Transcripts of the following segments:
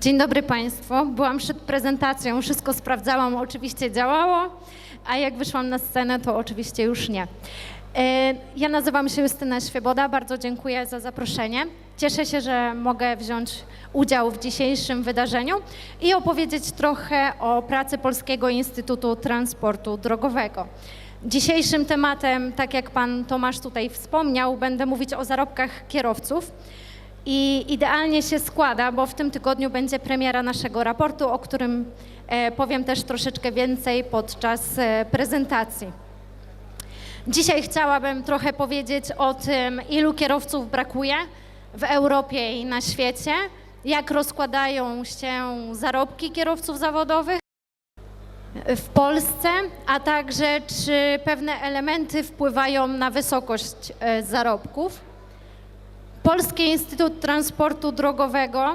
Dzień dobry Państwu. Byłam przed prezentacją, wszystko sprawdzałam, oczywiście działało, a jak wyszłam na scenę, to oczywiście już nie. E, Ja nazywam się Justyna Świeboda, bardzo dziękuję za zaproszenie. Cieszę się, że mogę wziąć udział w dzisiejszym wydarzeniu i opowiedzieć trochę o pracy Polskiego Instytutu Transportu Drogowego. Dzisiejszym tematem, tak jak pan Tomasz tutaj wspomniał, będę mówić o zarobkach kierowców. I idealnie się składa, bo w tym tygodniu będzie premiera naszego raportu, o którym e, powiem też troszeczkę więcej podczas e, prezentacji. Dzisiaj chciałabym trochę powiedzieć o tym, ilu kierowców brakuje w Europie i na świecie, jak rozkładają się zarobki kierowców zawodowych w Polsce, a także czy pewne elementy wpływają na wysokość e, zarobków. Polski Instytut Transportu Drogowego.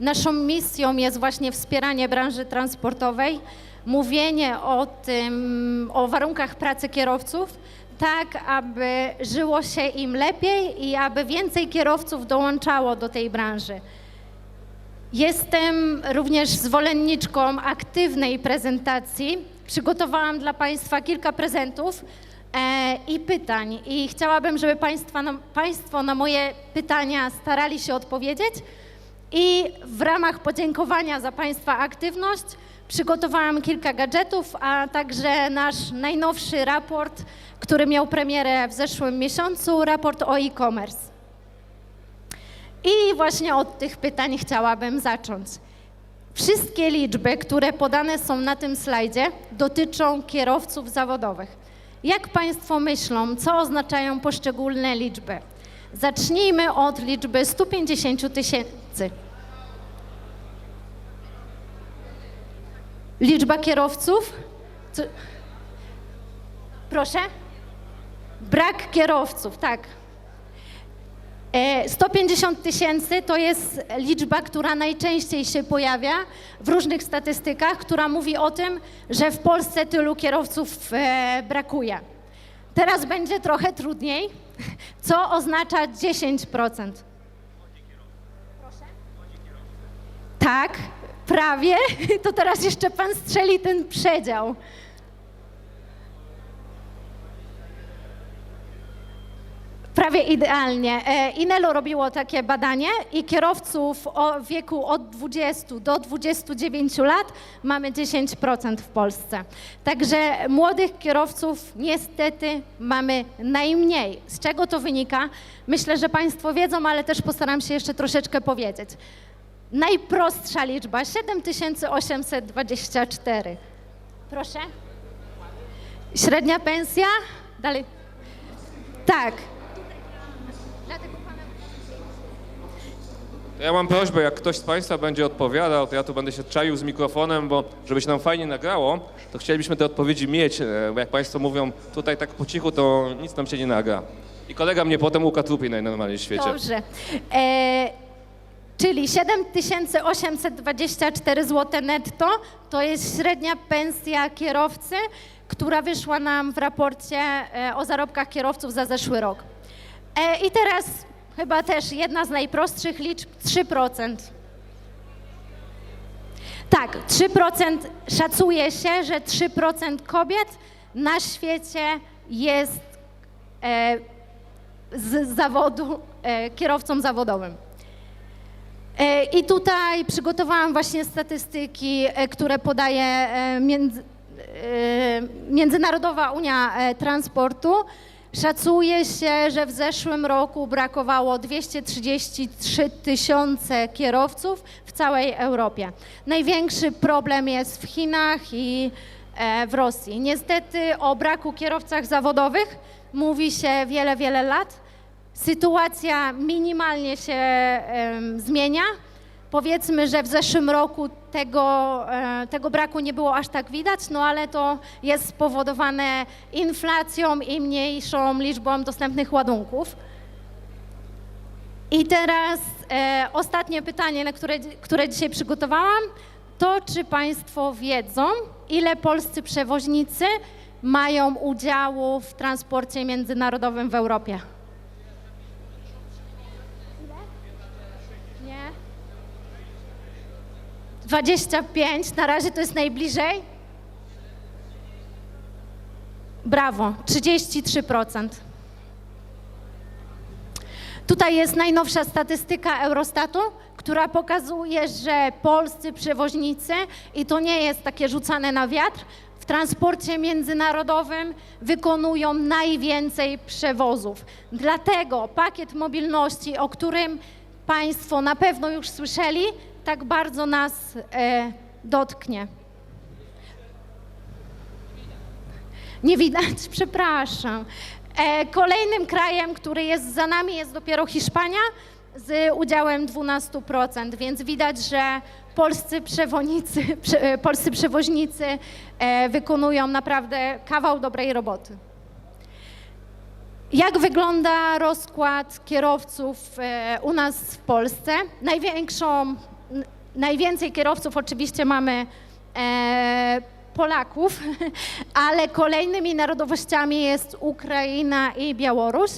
Naszą misją jest właśnie wspieranie branży transportowej, mówienie o tym, o warunkach pracy kierowców, tak aby żyło się im lepiej i aby więcej kierowców dołączało do tej branży. Jestem również zwolenniczką aktywnej prezentacji. Przygotowałam dla Państwa kilka prezentów i pytań i chciałabym, żeby państwa na, Państwo na moje pytania starali się odpowiedzieć i w ramach podziękowania za Państwa aktywność przygotowałam kilka gadżetów, a także nasz najnowszy raport, który miał premierę w zeszłym miesiącu, raport o e-commerce. I właśnie od tych pytań chciałabym zacząć. Wszystkie liczby, które podane są na tym slajdzie, dotyczą kierowców zawodowych. Jak Państwo myślą, co oznaczają poszczególne liczby? Zacznijmy od liczby 150 tysięcy. Liczba kierowców? Co? Proszę? Brak kierowców, tak. E, 150 tysięcy to jest liczba, która najczęściej się pojawia w różnych statystykach, która mówi o tym, że w Polsce tylu kierowców e, brakuje. Teraz będzie trochę trudniej. Co oznacza 10%? Tak, prawie. To teraz jeszcze pan strzeli ten przedział. Prawie idealnie. E, Inelo robiło takie badanie i kierowców o wieku od 20 do 29 lat mamy 10% w Polsce. Także młodych kierowców niestety mamy najmniej. Z czego to wynika? Myślę, że Państwo wiedzą, ale też postaram się jeszcze troszeczkę powiedzieć. Najprostsza liczba 7824. Proszę. Średnia pensja? Dalej. Tak. Ja mam prośbę, jak ktoś z Państwa będzie odpowiadał, to ja tu będę się czaił z mikrofonem, bo żeby się nam fajnie nagrało, to chcielibyśmy te odpowiedzi mieć, e, bo jak Państwo mówią tutaj tak po cichu, to nic nam się nie nagra. I kolega mnie potem ukatrupi najnormalniej w świecie. Dobrze. E, czyli 7824 zł netto to jest średnia pensja kierowcy, która wyszła nam w raporcie e, o zarobkach kierowców za zeszły rok. E, I teraz chyba też jedna z najprostszych liczb 3%. Tak, 3% szacuje się, że 3% kobiet na świecie jest e, z zawodu e, kierowcą zawodowym. E, I tutaj przygotowałam właśnie statystyki, e, które podaje e, między, e, Międzynarodowa Unia e, Transportu. Szacuje się, że w zeszłym roku brakowało 233 tysiące kierowców w całej Europie. Największy problem jest w Chinach i e, w Rosji. Niestety o braku kierowcach zawodowych mówi się wiele, wiele lat. Sytuacja minimalnie się zmienia. Powiedzmy, że w zeszłym roku tego, e, tego braku nie było aż tak widać, no ale to jest spowodowane inflacją i mniejszą liczbą dostępnych ładunków. I teraz e, ostatnie pytanie, na które, które dzisiaj przygotowałam, to czy Państwo wiedzą, ile polscy przewoźnicy mają udziału w transporcie międzynarodowym w Europie? 25, na razie to jest najbliżej. Brawo, 33%. Tutaj jest najnowsza statystyka Eurostatu, która pokazuje, że polscy przewoźnicy, i to nie jest takie rzucane na wiatr, w transporcie międzynarodowym wykonują najwięcej przewozów. Dlatego pakiet mobilności, o którym Państwo na pewno już słyszeli, tak bardzo nas e, dotknie. Nie widać, przepraszam. E, kolejnym krajem, który jest za nami, jest dopiero Hiszpania z udziałem 12%, więc widać, że polscy prze, polscy przewoźnicy e, wykonują naprawdę kawał dobrej roboty. Jak wygląda rozkład kierowców e, u nas w Polsce? Największą, najwięcej kierowców oczywiście mamy e, Polaków, ale kolejnymi narodowościami jest Ukraina i Białoruś.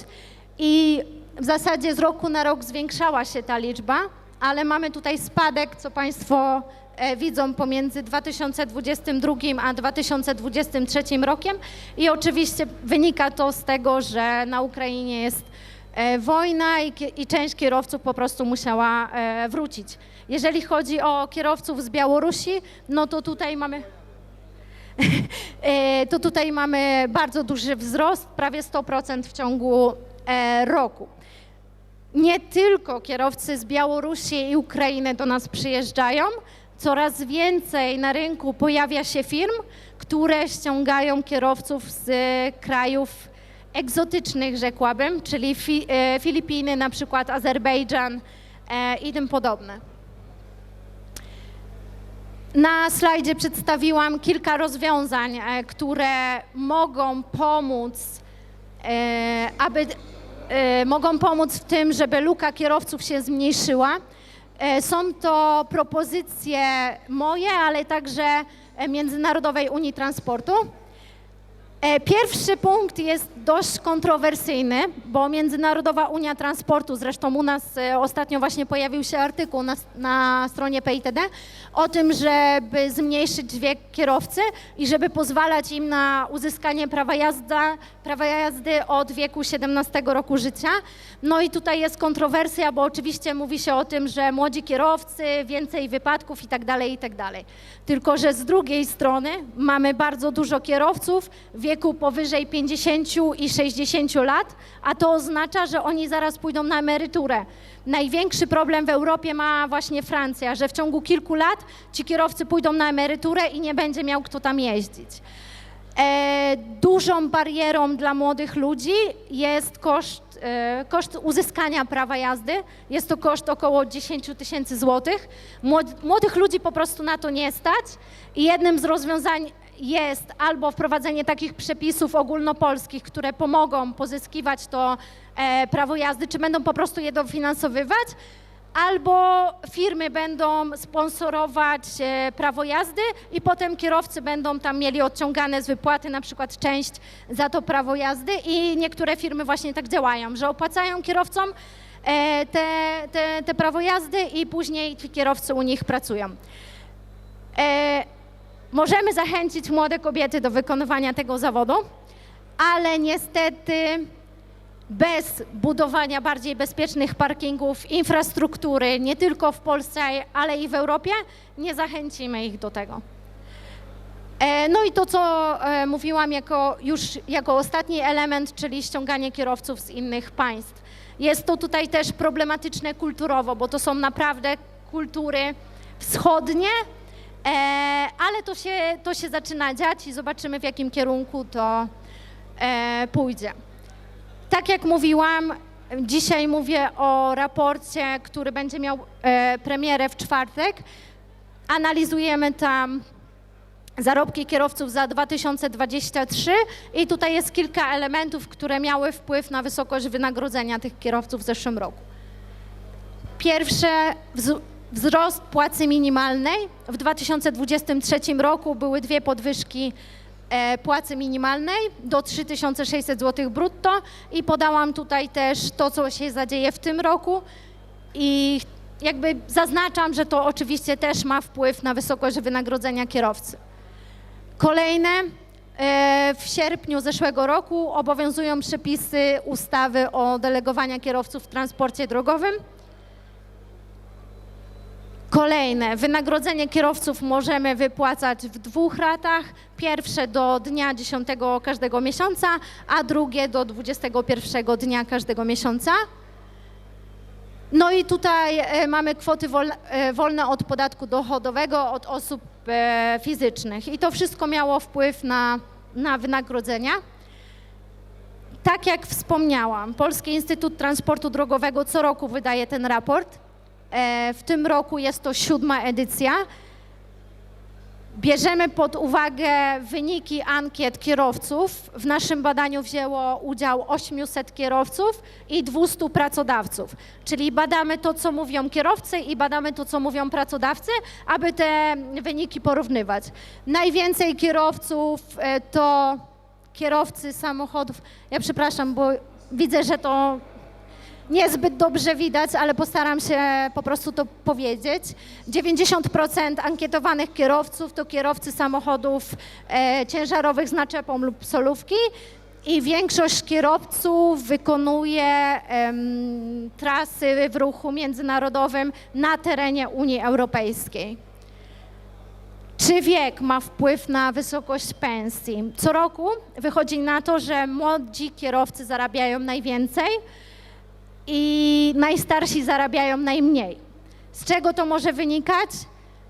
I w zasadzie z roku na rok zwiększała się ta liczba, ale mamy tutaj spadek, co Państwo e, widzą pomiędzy 2022 a 2023 rokiem. I oczywiście wynika to z tego, że na Ukrainie jest e, wojna i, i część kierowców po prostu musiała e, wrócić. Jeżeli chodzi o kierowców z Białorusi, no to tutaj mamy. E, to tutaj mamy bardzo duży wzrost, prawie 100% w ciągu e, roku. Nie tylko kierowcy z Białorusi i Ukrainy do nas przyjeżdżają, coraz więcej na rynku pojawia się firm, które ściągają kierowców z krajów egzotycznych, rzekłabym, czyli Fi, e, Filipiny, na przykład Azerbejdżan e, i tym podobne. Na slajdzie przedstawiłam kilka rozwiązań, e, które mogą pomóc, e, aby e, mogą pomóc w tym, żeby luka kierowców się zmniejszyła. Są to propozycje moje, ale także Międzynarodowej Unii Transportu. E, Pierwszy punkt jest dość kontrowersyjny, bo Międzynarodowa Unia Transportu, zresztą u nas e, ostatnio właśnie pojawił się artykuł na, na stronie PITD o tym, żeby zmniejszyć wiek kierowcy i żeby pozwalać im na uzyskanie prawa, jazda, prawa jazdy od wieku 17 roku życia. No i tutaj jest kontrowersja, bo oczywiście mówi się o tym, że młodzi kierowcy, więcej wypadków i tak dalej, i tak. Tylko, że z drugiej strony mamy bardzo dużo kierowców w wieku powyżej 50 i 60 lat, a to oznacza, że oni zaraz pójdą na emeryturę. Największy problem w Europie ma właśnie Francja, że w ciągu kilku lat ci kierowcy pójdą na emeryturę i nie będzie miał kto tam jeździć. E, dużą barierą dla młodych ludzi jest koszt, e, koszt uzyskania prawa jazdy. Jest to koszt około 10 tysięcy złotych. Młod- Młodych ludzi po prostu na to nie stać i jednym z rozwiązań jest albo wprowadzenie takich przepisów ogólnopolskich, które pomogą pozyskiwać to e, prawo jazdy, czy będą po prostu je dofinansowywać, albo firmy będą sponsorować e, prawo jazdy i potem kierowcy będą tam mieli odciągane z wypłaty na przykład część za to prawo jazdy i niektóre firmy właśnie tak działają, że opłacają kierowcom e, te, te, te prawo jazdy i później ci kierowcy u nich pracują. Możemy zachęcić młode kobiety do wykonywania tego zawodu, ale niestety bez budowania bardziej bezpiecznych parkingów, infrastruktury, nie tylko w Polsce, ale i w Europie, nie zachęcimy ich do tego. E, No i to, co e, mówiłam jako, już jako ostatni element, czyli ściąganie kierowców z innych państw. Jest to tutaj też problematyczne kulturowo, bo to są naprawdę kultury wschodnie, e, ale to się, to się zaczyna dziać i zobaczymy, w jakim kierunku to e, pójdzie. Tak jak mówiłam, dzisiaj mówię o raporcie, który będzie miał e, premierę w czwartek. Analizujemy tam zarobki kierowców za 2023 i tutaj jest kilka elementów, które miały wpływ na wysokość wynagrodzenia tych kierowców w zeszłym roku. Pierwsze, wzrost płacy minimalnej. W 2023 roku były dwie podwyżki e, płacy minimalnej do 3600 zł brutto i podałam tutaj też to, co się zadzieje w tym roku i jakby zaznaczam, że to oczywiście też ma wpływ na wysokość wynagrodzenia kierowcy. Kolejne, e, w sierpniu zeszłego roku obowiązują przepisy ustawy o delegowaniu kierowców w transporcie drogowym. Kolejne, wynagrodzenie kierowców możemy wypłacać w dwóch ratach. Pierwsze do dnia 10 każdego miesiąca, a drugie do 21 dnia każdego miesiąca. No i tutaj e, mamy kwoty e, wolne od podatku dochodowego od osób e, fizycznych. I to wszystko miało wpływ na, na wynagrodzenia. Tak jak wspomniałam, Polski Instytut Transportu Drogowego co roku wydaje ten raport. E, W tym roku jest to siódma edycja. Bierzemy pod uwagę wyniki ankiet kierowców. W naszym badaniu wzięło udział 800 kierowców i 200 pracodawców. Czyli badamy to, co mówią kierowcy i badamy to, co mówią pracodawcy, aby te wyniki porównywać. Najwięcej kierowców e, to kierowcy samochodów. Ja przepraszam, bo widzę, że to niezbyt dobrze widać, ale postaram się po prostu to powiedzieć. 90% ankietowanych kierowców to kierowcy samochodów e, ciężarowych z naczepą lub solówki i większość kierowców wykonuje trasy w ruchu międzynarodowym na terenie Unii Europejskiej. Czy wiek ma wpływ na wysokość pensji? Co roku wychodzi na to, że młodzi kierowcy zarabiają najwięcej, i najstarsi zarabiają najmniej. Z czego to może wynikać?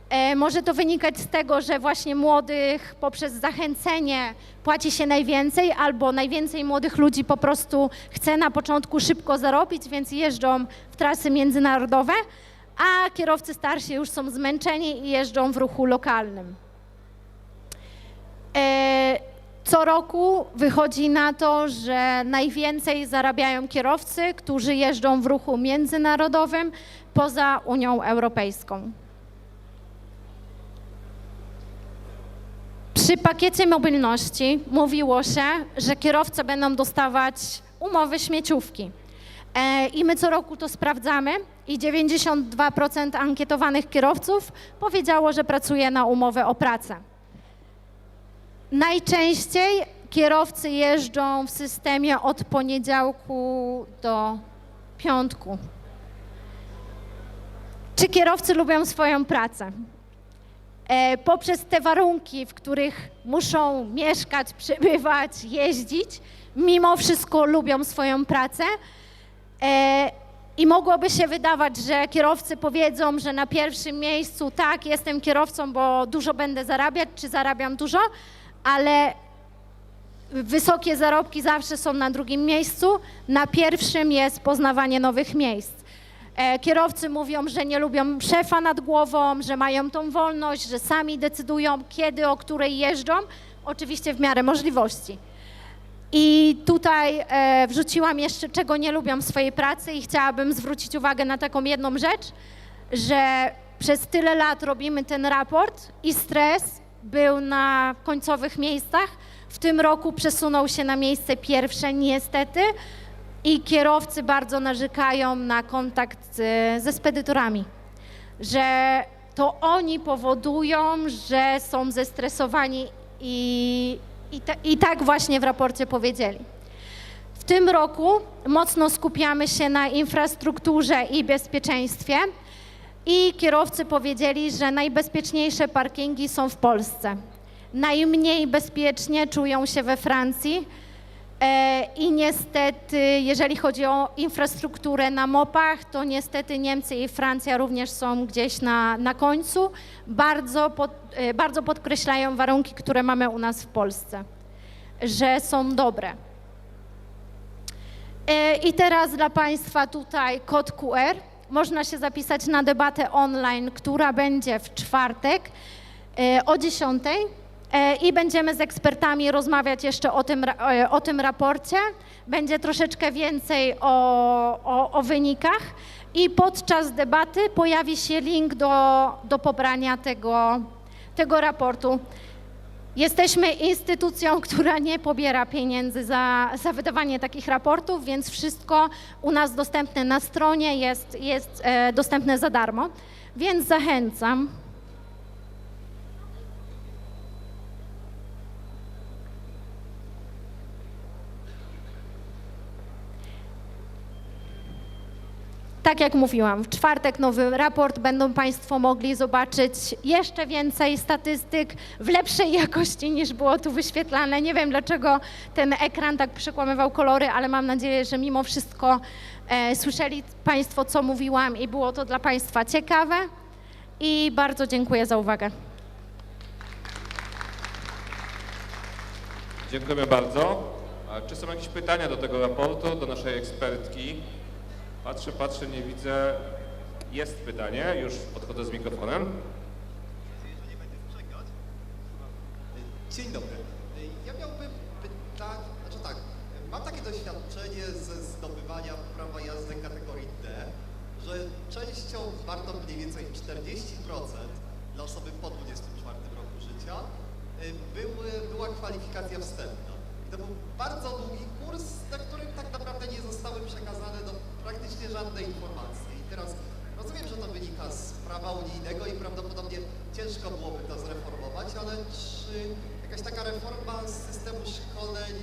E, może to wynikać z tego, że właśnie młodych poprzez zachęcenie płaci się najwięcej, albo najwięcej młodych ludzi po prostu chce na początku szybko zarobić, więc jeżdżą w trasy międzynarodowe, a kierowcy starsi już są zmęczeni i jeżdżą w ruchu lokalnym. E, co roku wychodzi na to, że najwięcej zarabiają kierowcy, którzy jeżdżą w ruchu międzynarodowym poza Unią Europejską. Przy pakiecie mobilności mówiło się, że kierowcy będą dostawać umowy śmieciówki. E, I my co roku to sprawdzamy i 92% ankietowanych kierowców powiedziało, że pracuje na umowę o pracę. Najczęściej kierowcy jeżdżą w systemie od poniedziałku do piątku. Czy kierowcy lubią swoją pracę? E, poprzez te warunki, w których muszą mieszkać, przebywać, jeździć, mimo wszystko lubią swoją pracę. E, I mogłoby się wydawać, że kierowcy powiedzą, że na pierwszym miejscu tak, jestem kierowcą, bo dużo będę zarabiać, czy zarabiam dużo, ale wysokie zarobki zawsze są na drugim miejscu. Na pierwszym jest poznawanie nowych miejsc. E, Kierowcy mówią, że nie lubią szefa nad głową, że mają tą wolność, że sami decydują, kiedy, o której jeżdżą, oczywiście w miarę możliwości. I tutaj e, wrzuciłam jeszcze, czego nie lubią w swojej pracy i chciałabym zwrócić uwagę na taką jedną rzecz, że przez tyle lat robimy ten raport i stres był na końcowych miejscach. W tym roku przesunął się na miejsce pierwsze, niestety. I kierowcy bardzo narzekają na kontakt ze spedytorami, że to oni powodują, że są zestresowani i, i, ta, i tak właśnie w raporcie powiedzieli. W tym roku mocno skupiamy się na infrastrukturze i bezpieczeństwie. I kierowcy powiedzieli, że najbezpieczniejsze parkingi są w Polsce. Najmniej bezpiecznie czują się we Francji. E, I niestety, jeżeli chodzi o infrastrukturę na mopach, to niestety Niemcy i Francja również są gdzieś na, na końcu. Bardzo, pod, e, bardzo podkreślają warunki, które mamy u nas w Polsce, że są dobre. E, I teraz dla Państwa tutaj kod QR. Można się zapisać na debatę online, która będzie w czwartek e, o 10. E, I będziemy z ekspertami rozmawiać jeszcze o tym, e, o tym raporcie. Będzie troszeczkę więcej o, o, o wynikach. I podczas debaty pojawi się link do, do pobrania tego, tego raportu. Jesteśmy instytucją, która nie pobiera pieniędzy za, za wydawanie takich raportów, więc wszystko u nas dostępne na stronie jest, jest e, dostępne za darmo. Więc zachęcam. Tak jak mówiłam, w czwartek nowy raport, będą Państwo mogli zobaczyć jeszcze więcej statystyk w lepszej jakości niż było tu wyświetlane. Nie wiem dlaczego ten ekran tak przekłamywał kolory, ale mam nadzieję, że mimo wszystko e, słyszeli Państwo, co mówiłam i było to dla Państwa ciekawe. I bardzo dziękuję za uwagę. Dziękujemy bardzo. A czy są jakieś pytania do tego raportu, do naszej ekspertki? Patrzę, patrzę, nie widzę. Jest pytanie, już podchodzę z mikrofonem. Dzień dobry. Ja miałbym pytanie, znaczy tak, mam takie doświadczenie ze zdobywania prawa jazdy kategorii D, że częścią warto mniej więcej 40% dla osoby po 24 roku życia y, były, była kwalifikacja wstępna. To był bardzo długi kurs, na którym tak naprawdę nie zostały przekazane no, praktycznie żadne informacje. I teraz rozumiem, że to wynika z prawa unijnego i prawdopodobnie ciężko byłoby to zreformować, ale czy jakaś taka reforma systemu szkoleń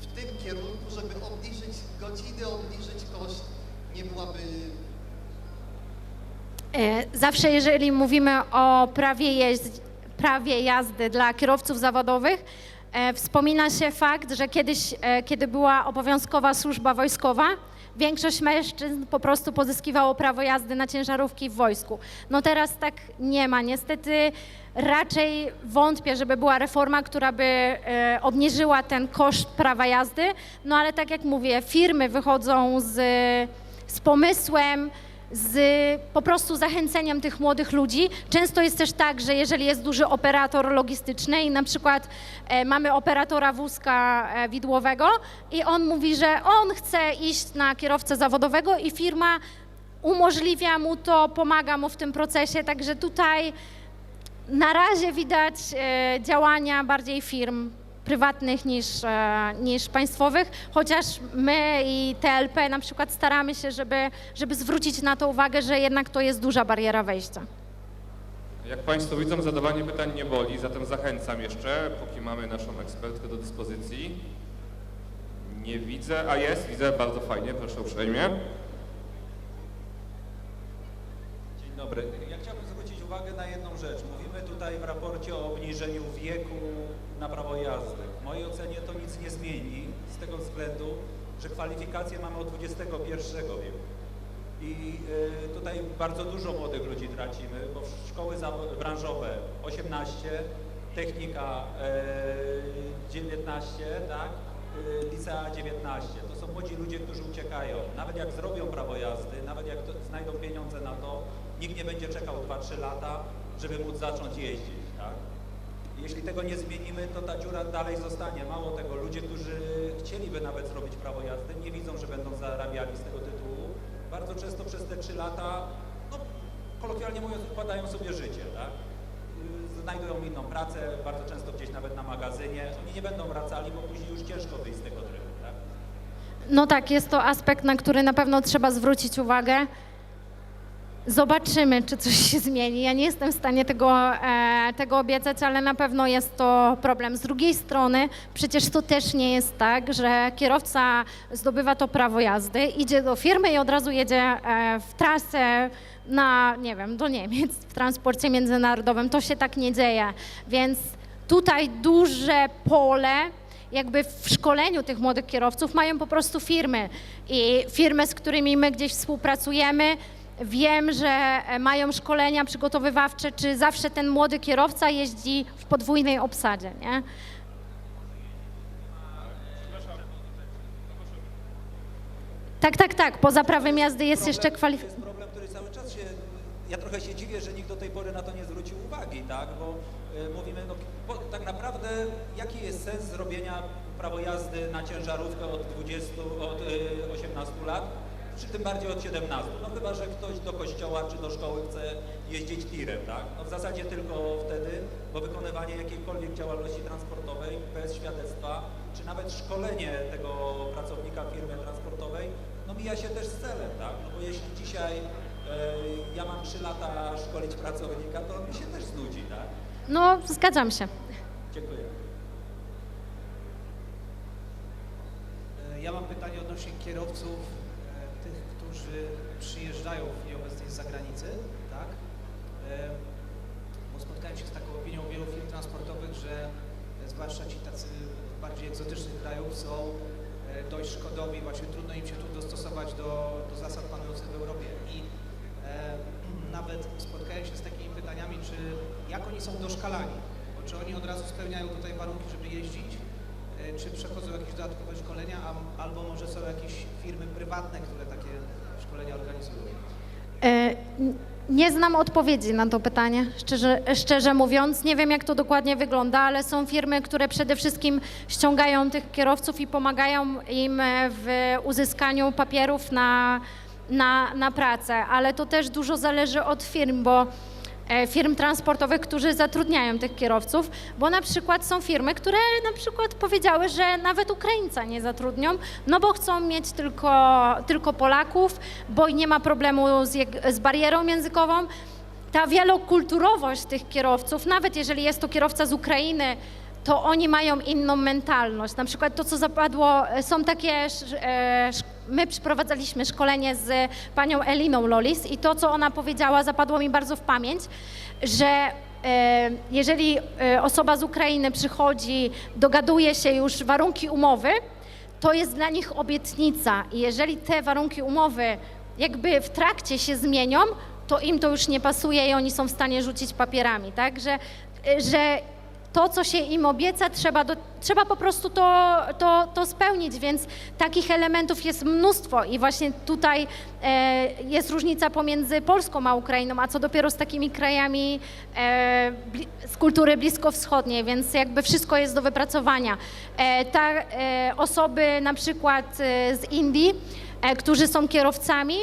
w tym kierunku, żeby obniżyć godziny, obniżyć koszt, nie byłaby E, Zawsze, jeżeli mówimy o prawie, prawie jazdy dla kierowców zawodowych, wspomina się fakt, że kiedyś, e, kiedy była obowiązkowa służba wojskowa, większość mężczyzn po prostu pozyskiwało prawo jazdy na ciężarówki w wojsku. No teraz tak nie ma. Niestety raczej wątpię, żeby była reforma, która by e, obniżyła ten koszt prawa jazdy. No ale tak jak mówię, firmy wychodzą z, z pomysłem, z po prostu zachęceniem tych młodych ludzi. Często jest też tak, że jeżeli jest duży operator logistyczny i na przykład e, mamy operatora wózka e, widłowego i on mówi, że on chce iść na kierowcę zawodowego i firma umożliwia mu to, pomaga mu w tym procesie, także tutaj na razie widać e, działania bardziej firm prywatnych niż, e, niż państwowych, chociaż my i TLP na przykład staramy się, żeby, żeby zwrócić na to uwagę, że jednak to jest duża bariera wejścia. Jak Państwo widzą, zadawanie pytań nie boli, zatem zachęcam jeszcze, póki mamy naszą ekspertkę do dyspozycji. Nie widzę, a jest, widzę, bardzo fajnie, proszę uprzejmie. Dzień dobry. Ja chciałbym uwagę na jedną rzecz. Mówimy tutaj w raporcie o obniżeniu wieku na prawo jazdy. W mojej ocenie to nic nie zmieni z tego względu, że kwalifikacje mamy od XXI wieku. I y, tutaj bardzo dużo młodych ludzi tracimy, bo szkoły branżowe 18, technika y, 19, tak? Y, licea 19. To są młodzi ludzie, którzy uciekają. Nawet jak zrobią prawo jazdy, nawet jak znajdą pieniądze na to, nikt nie będzie czekał 2-3 lata, żeby móc zacząć jeździć. Tak? Jeśli tego nie zmienimy, to ta dziura dalej zostanie. Mało tego, ludzie, którzy chcieliby nawet zrobić prawo jazdy, nie widzą, że będą zarabiali z tego tytułu. Bardzo często przez te 3 lata, no, kolokwialnie mówiąc, układają sobie życie. Tak? Y, Znajdują inną pracę, bardzo często gdzieś nawet na magazynie. Oni nie będą wracali, bo później już ciężko wyjść z tego trybu. Tak? No tak, jest to aspekt, na który na pewno trzeba zwrócić uwagę. Zobaczymy, czy coś się zmieni. Ja nie jestem w stanie tego, e, tego obiecać, ale na pewno jest to problem. Z drugiej strony, przecież to też nie jest tak, że kierowca zdobywa to prawo jazdy, idzie do firmy i od razu jedzie e, w trasę na, nie wiem, do Niemiec w transporcie międzynarodowym. To się tak nie dzieje. Więc tutaj duże pole jakby w szkoleniu tych młodych kierowców mają po prostu firmy i firmy, z którymi my gdzieś współpracujemy, wiem, że e, mają szkolenia przygotowywawcze, czy zawsze ten młody kierowca jeździ w podwójnej obsadzie, nie? Tak, tak, tak. Poza prawem jazdy jest jeszcze kwalifikacja. jest problem, który cały czas się... Ja trochę się dziwię, że nikt do tej pory na to nie zwrócił uwagi, tak? Bo y, mówimy, no bo tak naprawdę jaki jest sens zrobienia prawo jazdy na ciężarówkę od 20, od y, 18 lat, Przy tym bardziej od 17. No chyba, że ktoś do kościoła czy do szkoły chce jeździć tirem, tak? No w zasadzie tylko wtedy, bo wykonywanie jakiejkolwiek działalności transportowej bez świadectwa, czy nawet szkolenie tego pracownika w firmie transportowej, no mija się też z celem, tak? No bo jeśli dzisiaj e, ja mam 3 lata szkolić pracownika, to on mi się też znudzi, tak? No, zgadzam się. Dziękuję. E, Ja mam pytanie odnośnie kierowców, którzy przyjeżdżają w chwili obecnej z zagranicy, tak? E, Bo spotkałem się z taką opinią wielu firm transportowych, że zwłaszcza ci tacy bardziej egzotycznych krajów są e, dość szkodowi, właśnie trudno im się tu dostosować do, do zasad panujących w Europie. I e, nawet spotkałem się z takimi pytaniami, czy jak oni są doszkalani, bo czy oni od razu spełniają tutaj warunki, żeby jeździć, E, czy przechodzą jakieś dodatkowe szkolenia, a, albo może są jakieś firmy prywatne, które takie E, Nie znam odpowiedzi na to pytanie, szczerze, szczerze mówiąc. Nie wiem, jak to dokładnie wygląda, ale są firmy, które przede wszystkim ściągają tych kierowców i pomagają im e, w uzyskaniu papierów na, na, na pracę, ale to też dużo zależy od firm, bo firm transportowych, którzy zatrudniają tych kierowców, bo na przykład są firmy, które na przykład powiedziały, że nawet Ukraińca nie zatrudnią, no bo chcą mieć tylko, tylko Polaków, bo nie ma problemu z, z barierą językową. Ta wielokulturowość tych kierowców, nawet jeżeli jest to kierowca z Ukrainy, to oni mają inną mentalność. Na przykład to, co zapadło, e, są takie, e, my przeprowadzaliśmy szkolenie z panią Eliną Lolis i to, co ona powiedziała, zapadło mi bardzo w pamięć, że e, jeżeli osoba z Ukrainy przychodzi, dogaduje się już warunki umowy, to jest dla nich obietnica i jeżeli te warunki umowy jakby w trakcie się zmienią, to im to już nie pasuje i oni są w stanie rzucić papierami, tak? Że, że to, co się im obieca, trzeba, do, trzeba po prostu to, to, to spełnić, więc takich elementów jest mnóstwo i właśnie tutaj e, jest różnica pomiędzy Polską a Ukrainą, a co dopiero z takimi krajami e, z kultury bliskowschodniej, więc jakby wszystko jest do wypracowania. E, ta, e, osoby na przykład e, z Indii, e, którzy są kierowcami,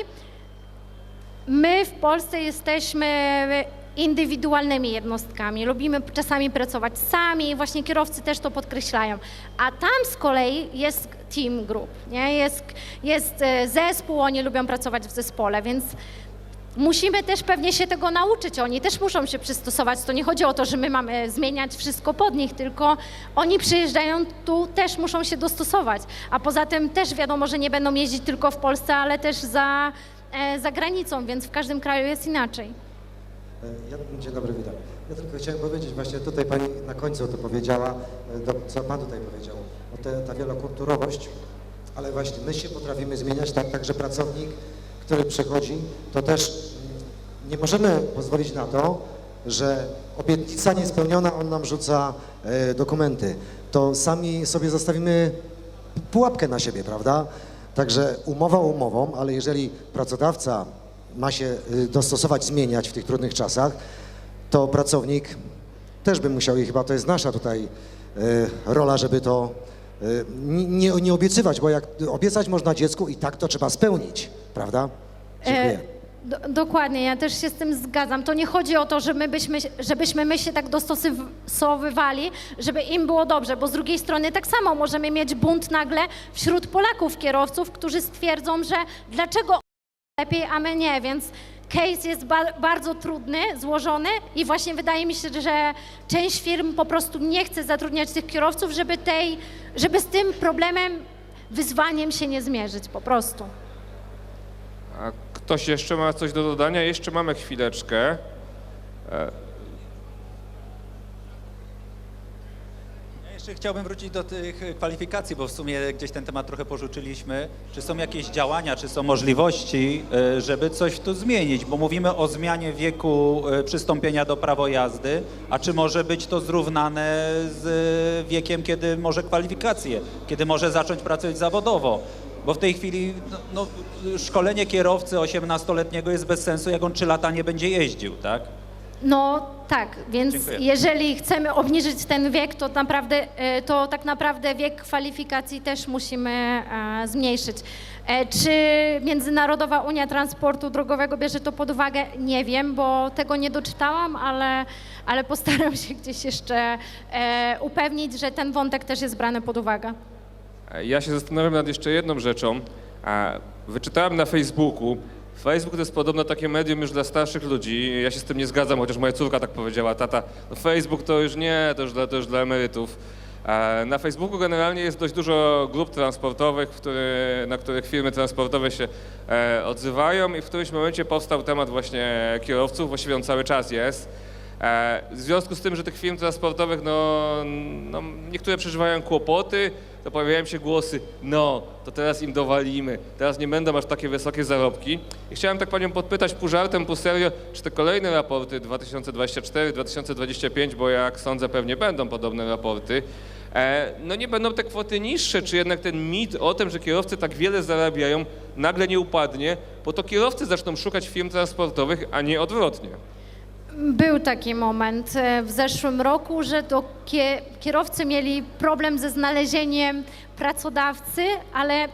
My w Polsce jesteśmy indywidualnymi jednostkami. Lubimy czasami pracować sami, właśnie kierowcy też to podkreślają. A tam z kolei jest team group, nie? Jest, jest e, zespół, oni lubią pracować w zespole, więc musimy też pewnie się tego nauczyć. Oni też muszą się przystosować. To nie chodzi o to, że my mamy zmieniać wszystko pod nich, tylko oni przyjeżdżają tu, też muszą się dostosować. A poza tym też wiadomo, że nie będą jeździć tylko w Polsce, ale też za, e, za granicą, więc w każdym kraju jest inaczej. Ja, dzień dobry, witam. Ja tylko chciałem powiedzieć, właśnie tutaj Pani na końcu to powiedziała, e, do, co Pan tutaj powiedział, o te, ta wielokulturowość, ale właśnie my się potrafimy zmieniać, tak, także pracownik, który przychodzi, to też mm, nie możemy pozwolić na to, że obietnica niespełniona, on nam rzuca e, dokumenty. To sami sobie zostawimy pułapkę na siebie, prawda? Także umowa umową, ale jeżeli pracodawca ma się y, dostosować, zmieniać w tych trudnych czasach, to pracownik też by musiał i chyba to jest nasza tutaj y, rola, żeby to y, nie, nie obiecywać, bo jak obiecać można dziecku i tak to trzeba spełnić, prawda? Dziękuję. E, Do, dokładnie, ja też się z tym zgadzam. To nie chodzi o to, że my byśmy, żebyśmy my się tak dostosowywali, żeby im było dobrze, bo z drugiej strony tak samo możemy mieć bunt nagle wśród Polaków kierowców, którzy stwierdzą, że dlaczego lepiej, a my nie, więc case jest ba- bardzo trudny, złożony i właśnie wydaje mi się, że część firm po prostu nie chce zatrudniać tych kierowców, żeby, tej, żeby z tym problemem, wyzwaniem się nie zmierzyć po prostu. A ktoś jeszcze ma coś do dodania? Jeszcze mamy chwileczkę. E, Ja jeszcze chciałbym wrócić do tych kwalifikacji, bo w sumie gdzieś ten temat trochę porzuczyliśmy. Czy są jakieś działania, czy są możliwości, y, żeby coś tu zmienić? Bo mówimy o zmianie wieku y, przystąpienia do prawa jazdy, a czy może być to zrównane z y, wiekiem, kiedy może kwalifikacje, kiedy może zacząć pracować zawodowo? Bo w tej chwili no, no, szkolenie kierowcy 18-letniego jest bez sensu, jak on 3 lata nie będzie jeździł, tak? No tak, więc Dziękuję. jeżeli chcemy obniżyć ten wiek, to naprawdę, e, to tak naprawdę wiek kwalifikacji też musimy e, zmniejszyć. E, Czy Międzynarodowa Unia Transportu Drogowego bierze to pod uwagę? Nie wiem, bo tego nie doczytałam, ale, ale postaram się gdzieś jeszcze upewnić, że ten wątek też jest brany pod uwagę. Ja się zastanawiam nad jeszcze jedną rzeczą. Wyczytałem na Facebooku. Facebook to jest podobno takie medium już dla starszych ludzi. Ja się z tym nie zgadzam, chociaż moja córka tak powiedziała. Tata, no Facebook to już nie, to już dla, to już dla emerytów. Na Facebooku generalnie jest dość dużo grup transportowych, który, na których firmy transportowe się e, odzywają i w którymś momencie powstał temat właśnie kierowców, właściwie on cały czas jest. E, W związku z tym, że tych firm transportowych, no, no, niektóre przeżywają kłopoty, to pojawiają się głosy, no, to teraz im dowalimy, teraz nie będą aż takie wysokie zarobki. I chciałem tak Panią podpytać pół żartem, pół serio, czy te kolejne raporty 2024, 2025, bo jak sądzę pewnie będą podobne raporty, e, no nie będą te kwoty niższe, czy jednak ten mit o tym, że kierowcy tak wiele zarabiają, nagle nie upadnie, bo to kierowcy zaczną szukać firm transportowych, a nie odwrotnie. Był taki moment e, w zeszłym roku, że to kie- kierowcy mieli problem ze znalezieniem pracodawcy, ale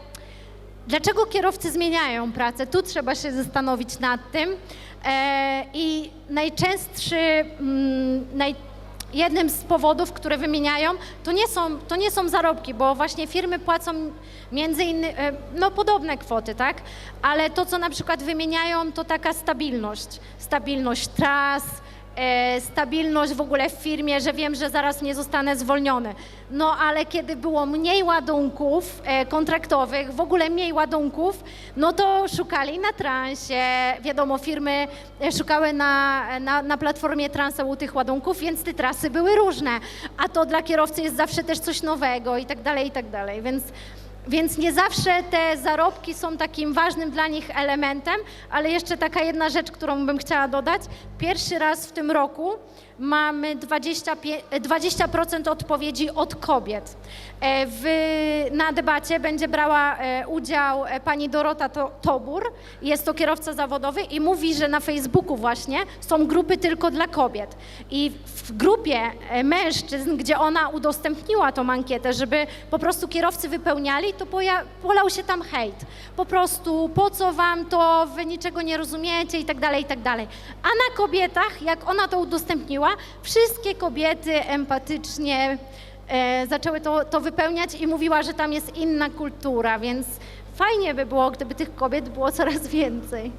dlaczego kierowcy zmieniają pracę? Tu trzeba się zastanowić nad tym. E, I najczęstszy, mm, naj, jednym z powodów, które wymieniają, to nie, są, to nie są zarobki, bo właśnie firmy płacą między innymi, no podobne kwoty, tak? Ale to, co na przykład wymieniają, to taka stabilność. Stabilność tras, e, stabilność w ogóle w firmie, że wiem, że zaraz nie zostanę zwolniony. No ale kiedy było mniej ładunków e, kontraktowych, w ogóle mniej ładunków, no to szukali na transie, wiadomo, firmy e, szukały na, na, na platformie transeu tych ładunków, więc te trasy były różne, a to dla kierowcy jest zawsze też coś nowego i tak dalej, i tak dalej, więc więc nie zawsze te zarobki są takim ważnym dla nich elementem, ale jeszcze taka jedna rzecz, którą bym chciała dodać. Pierwszy raz w tym roku mamy 25 20% odpowiedzi od kobiet. E, W, na debacie będzie brała e, udział e, pani Dorota To- Tobur, jest to kierowca zawodowy i mówi, że na Facebooku właśnie są grupy tylko dla kobiet. I w grupie e, mężczyzn, gdzie ona udostępniła tą ankietę, żeby po prostu kierowcy wypełniali, to polał się tam hejt. Po prostu po co wam to, wy niczego nie rozumiecie i tak dalej, i tak dalej. A na kobietach, jak ona to udostępniła, wszystkie kobiety empatycznie e, zaczęły to, to wypełniać i mówiła, że tam jest inna kultura, więc fajnie by było, gdyby tych kobiet było coraz więcej.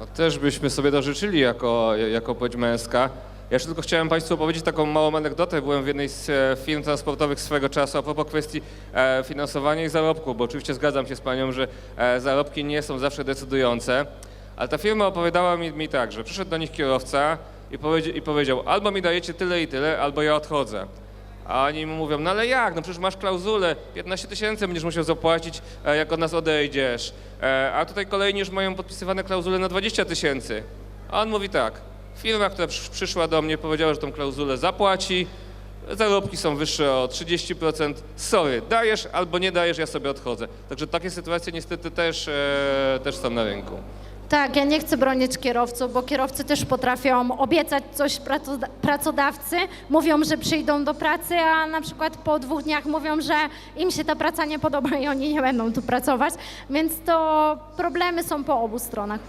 No, też byśmy sobie to życzyli jako, jako płeć męska. Ja jeszcze tylko chciałem Państwu opowiedzieć taką małą anegdotę. Byłem w jednej z e, firm transportowych swego czasu a propos kwestii e, finansowania i zarobku, bo oczywiście zgadzam się z Panią, że e, zarobki nie są zawsze decydujące, ale ta firma opowiadała mi, mi tak, że przyszedł do nich kierowca i, powiedzi, i powiedział albo mi dajecie tyle i tyle, albo ja odchodzę. A oni mu mówią, no ale jak, no przecież masz klauzulę, 15 tysięcy będziesz musiał zapłacić, e, jak od nas odejdziesz. E, A tutaj kolejni już mają podpisywane klauzule na 20 tysięcy. A on mówi tak, firma, która przy- przyszła do mnie, powiedziała, że tą klauzulę zapłaci, zarobki są wyższe o 30%, sorry, dajesz albo nie dajesz, ja sobie odchodzę. Także takie sytuacje niestety też, e, też są na rynku. Tak, ja nie chcę bronić kierowców, bo kierowcy też potrafią obiecać coś pracoda- pracodawcy, mówią, że przyjdą do pracy, a na przykład po dwóch dniach mówią, że im się ta praca nie podoba i oni nie będą tu pracować, więc to problemy są po obu stronach.